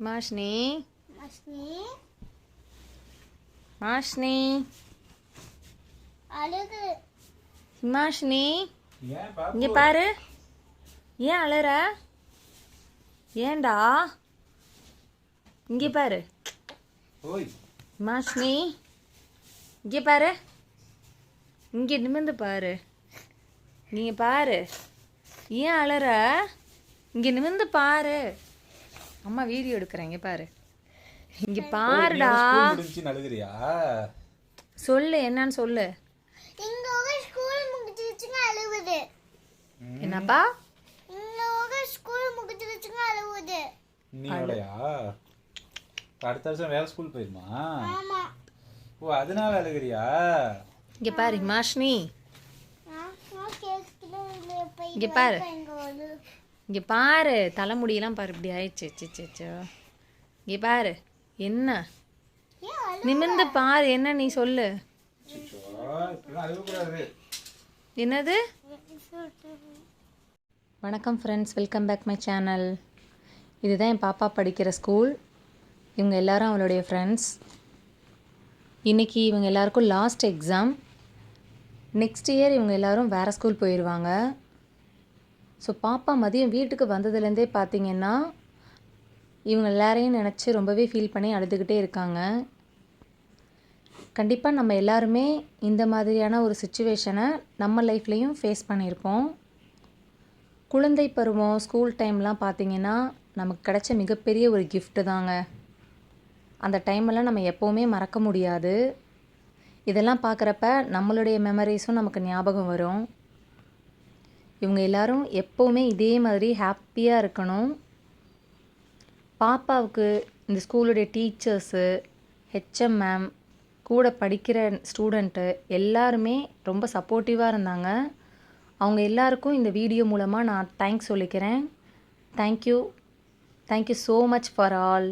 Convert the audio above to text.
மாஷ்னி. மாஷ்னி. அழுகு. ஹிமாஷினி? இங்க பாரு. ஏன் அழற ஏன்டா? இங்க பாரு. ஹிமாஷினி இங்க பாரு. இங்க நிமிர்ந்து பாரு. நீங்க பாரு. ஏன் அழற இங்க நிமிர்ந்து பாரு. அம்மா வீடியோ எடுக்கிறேன் இங்க பாரு இங்க பாருடா. அழுகுறியா சொல்லு என்னன்னு சொல்லு. இங்க ஒரு ஸ்கூல் முடிச்சிருச்சுங்க அழுவுது என்னப்பா? இங்க ஒரு ஸ்கூல் முடிச்சிருச்சுங்க அழுவுது நீயோடயா அடுத்த வருஷம் வேற ஸ்கூல் போயிருமா? ஆமா. ஓ அதனால அழுகுறியா இங்க பாரு ஹிமாஷினி. இங்க பாரு. இங்கே பாரு தலைமுடியெல்லாம் பாரு இப்படி ஆயிடுச்சு. சி, இங்கே பாரு என்ன? நிமிர்ந்து பாரு என்ன நீ சொல்லு? என்னது? வணக்கம் friends welcome back my channel இதுதான் என் பாப்பா படிக்கிற ஸ்கூல் இவங்க எல்லாரும் அவளுடைய ஃப்ரெண்ட்ஸ் இன்றைக்கி இவங்க எல்லாருக்கும் லாஸ்ட் எக்ஸாம் நெக்ஸ்ட் இயர் இவங்க எல்லோரும் வேறு ஸ்கூல் போயிடுவாங்க ஸோ பாப்பா மதியம் வீட்டுக்கு வந்ததுலேருந்தே பார்த்தீங்கன்னா இவங்க எல்லாரையும் நினச்சி ரொம்பவே ஃபீல் பண்ணி அழுதுகிட்டே இருக்காங்க. கண்டிப்பாக நம்ம எல்லாருமே இந்த மாதிரியான ஒரு சுச்சுவேஷனை நம்ம லைஃப்லேயும் ஃபேஸ் பண்ணியிருப்போம். குழந்தை பருவம் ஸ்கூல் டைம்லாம் பார்த்திங்கன்னா நமக்கு கிடைச்ச மிகப்பெரிய ஒரு கிஃப்ட்டு தாங்க. அந்த டைமெல்லாம் நம்ம எப்போவுமே மறக்க முடியாது. இதெல்லாம் பார்க்குறப்ப நம்மளுடைய மெமரிஸும் நமக்கு ஞாபகம் வரும். இவங்க எல்லாரும் எப்போவுமே இதே மாதிரி ஹாப்பியாக இருக்கணும். பாப்பாவுக்கு இந்த ஸ்கூலுடைய டீச்சர்ஸு ஹெச்எம் மேம் கூட படிக்கிற ஸ்டூடெண்ட்டு எல்லாருமே ரொம்ப சப்போர்ட்டிவாக இருந்தாங்க. அவங்க எல்லாருக்கும் இந்த வீடியோ மூலமாக நான் தேங்க்ஸ் சொல்லிக்கிறேன். Thank you thank you so much for all